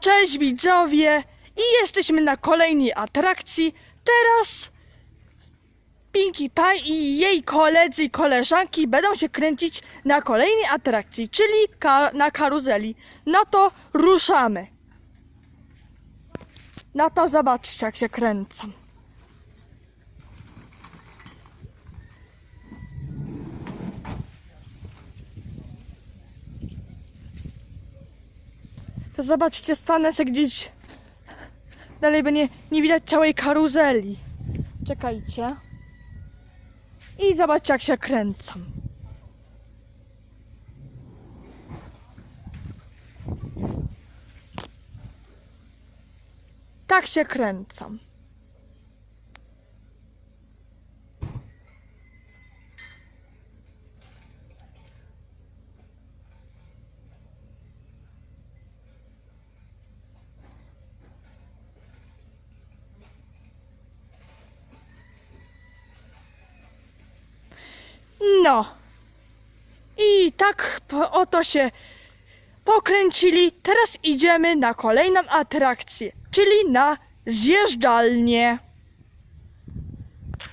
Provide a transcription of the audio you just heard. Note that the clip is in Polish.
Cześć widzowie! I jesteśmy na kolejnej atrakcji. Teraz Pinkie Pie i jej koledzy i koleżanki będą się kręcić na kolejnej atrakcji, czyli ka- na karuzeli. No to ruszamy. No to zobaczcie jak się kręcą. Zobaczcie, stanę sobie gdzieś dalej, bo nie, nie widać całej karuzeli. Czekajcie. I zobaczcie, jak się kręcą. Tak się kręcą. No. I tak oto się pokręcili. Teraz idziemy na kolejną atrakcję, czyli na zjeżdżalnię.